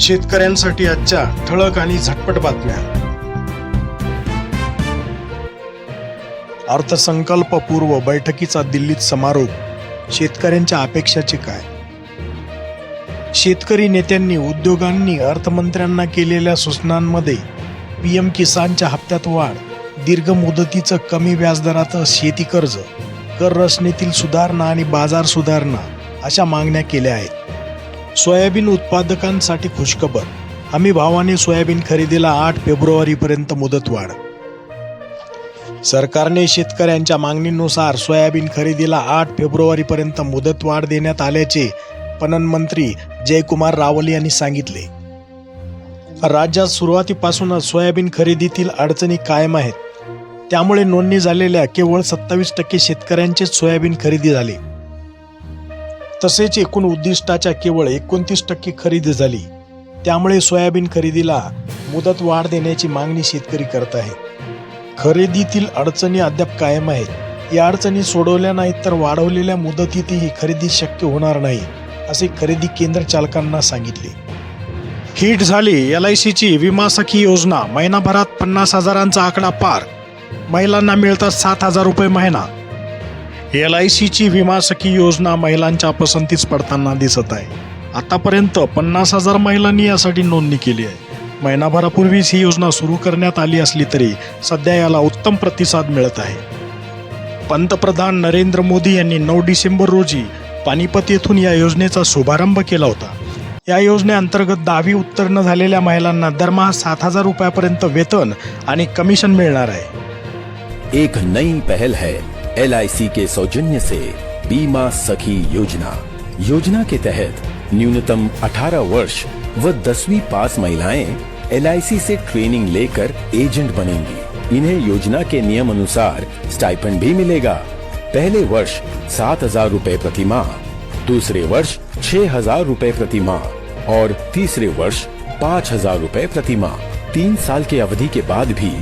शेतकऱ्यांसाठी आजच्या ठळक आणि झटपट बातम्या. अर्थसंकल्पपूर्व बैठकीचा दिल्लीत समारोप शेतकऱ्यांच्या अपेक्षाचे काय? शेतकरी नेत्यांनी उद्योगांनी अर्थमंत्र्यांना केलेल्या सूचनांमध्ये पीएम किसानच्या हप्त्यात वाढ दीर्घ मुदतीचं कमी व्याजदराचं शेती कर्ज कर रचनेतील सुधारणा आणि बाजार सुधारणा अशा मागण्या केल्या आहेत. सोयाबीन उत्पादकांसाठी खुशखबर. हमी भावाने सोयाबीन खरेदीला आठ फेब्रुवारीपर्यंत मुदतवाढ. सरकारने शेतकऱ्यांच्या मागणीनुसार सोयाबीन खरेदीला आठ फेब्रुवारीपर्यंत मुदतवाढ देण्यात आल्याचे पणन मंत्री जयकुमार रावल यांनी सांगितले. राज्यात सुरुवातीपासूनच सोयाबीन खरेदीतील अडचणी कायम आहेत. त्यामुळे नोंदणी झालेल्या केवळ सत्तावीस टक्के शेतकऱ्यांचेच सोयाबीन खरेदी झाली. तसेच एकूण उद्दिष्टाच्या केवळ एकोणतीस टक्के खरेदी झाली. त्यामुळे सोयाबीन खरेदीला मुदत वाढ देण्याची मागणी शेतकरी करत आहेत खरेदीतील अडचणी अद्याप कायम आहेत. या अडचणी सोडवल्या नाहीत तर वाढवलेल्या मुदतीतही खरेदी शक्य होणार नाही असे खरेदी केंद्र चालकांना सांगितले. हिट झाली एल आय सीची विमा सखी योजना. महिनाभरात पन्नास हजारांचा आकडा पार. महिलांना मिळतात सात हजार रुपये महिना. एल आय सीची विमा सखी योजना महिलांच्या पसंतीस पडताना दिसत आहे. आतापर्यंत पन्नास हजार महिलांनी यासाठी नोंदणी केली आहे. महिनाभरापूर्वीच ही योजना सुरू करण्यात आली असली तरी सध्या याला उत्तम प्रतिसाद मिळत आहे. पंतप्रधान नरेंद्र मोदी यांनी नऊ डिसेंबर रोजी पानिपत येथून या योजनेचा शुभारंभ केला होता. या योजनेअंतर्गत दहावी उत्तीर्ण झालेल्या महिलांना दरमहा सात हजार रुपयापर्यंत वेतन आणि कमिशन मिळणार आहे. एक नई पहल है। एलआईसी के सौजन्य से बीमा सखी योजना। योजना के तहत न्यूनतम 18 वर्ष व 10वीं पास महिलाएँ एलआईसी से ट्रेनिंग लेकर एजेंट बनेंगी। इन्हें योजना के नियम अनुसार स्टाइपेंड भी मिलेगा। पहले वर्ष सात हज़ार रूपए प्रति माह, दूसरे वर्ष छह हज़ार रूपए प्रति माह और तीसरे वर्ष पाँच हज़ार रूपए प्रति माह। तीन साल के अवधि के बाद भी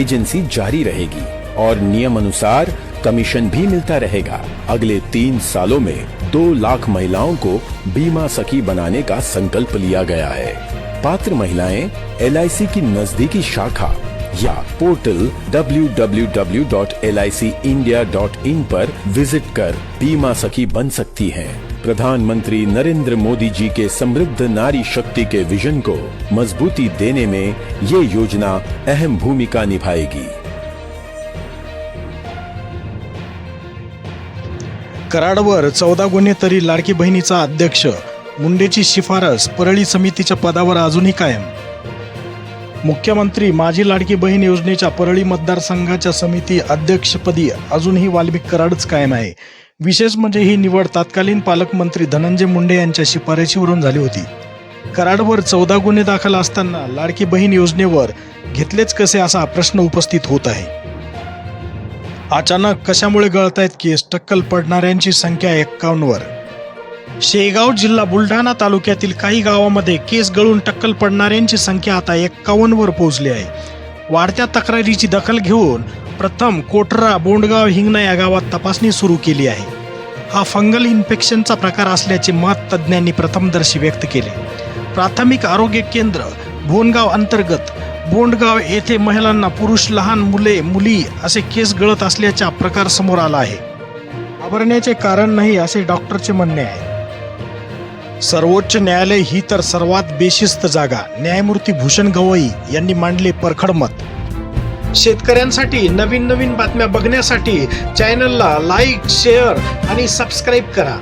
एजेंसी जारी रहेगी और नियम अनुसार कमीशन भी मिलता रहेगा। अगले तीन सालों में दो लाख महिलाओं को बीमा सखी बनाने का संकल्प लिया गया है। पात्र महिलाएँ LIC की नजदीकी शाखा या पोर्टल www.licindia.in पर विज़िट कर बीमा सखी बन सकती हैं। प्रधानमंत्री नरेंद्र मोदी जी के समृद्ध नारी शक्ति के विजन को मजबूती देने में ये योजना अहम भूमिका निभाएगी। कराडवर चौदा गुन्हे तरी लाडकी बहिणीचा अध्यक्ष. मुंडेची शिफारस परळी समितीच्या पदावर अजूनही कायम. मुख्यमंत्री माझी लाडकी बहीण योजनेच्या परळी मतदारसंघाच्या समिती अध्यक्षपदी अजूनही वाल्मिक कराडच कायम आहे. विशेष म्हणजे ही निवड तत्कालीन पालकमंत्री धनंजय मुंडे यांच्या शिफारशीवरून झाली होती. कराडवर चौदा गुन्हे दाखल असताना लाडकी बहीण योजनेवर घेतलेच कसे असा प्रश्न उपस्थित होत आहे. अचानक कशामुळे गळत आहेत केस? टक्कल पडणाऱ्यांची संख्या एक्कावन्नवर. शेगाव जिल्हा बुलढाणा तालुक्यातील काही गावामध्ये केस गळून टक्कल पडणाऱ्यांची संख्या आता एक्कावन्नवर पोहोचली आहे. वाढत्या तक्रारीची दखल घेऊन प्रथम कोटरा बोंडगाव हिंगणा या गावात तपासणी सुरू केली आहे. हा फंगल इन्फेक्शनचा प्रकार असल्याचे मत तज्ज्ञांनी प्रथमदर्शी व्यक्त केले. प्राथमिक आरोग्य केंद्र भोनगाव अंतर्गत बोंडगाव येथे महिलांना पुरुष लहान मुले मुली असे केस गळत असल्याचा प्रकार समोर आला आहे. घाबरण्याचे कारण नाही असे डॉक्टरचे म्हणणे आहे. सर्वोच्च न्यायालय ही तर सर्वात बेशिस्त जागा. न्यायमूर्ती भूषण गवई यांनी मांडले परखड मत. शेतकऱ्यांसाठी नवीन नवीन बातम्या बघण्यासाठी चॅनलला लाईक शेअर आणि सबस्क्राईब करा.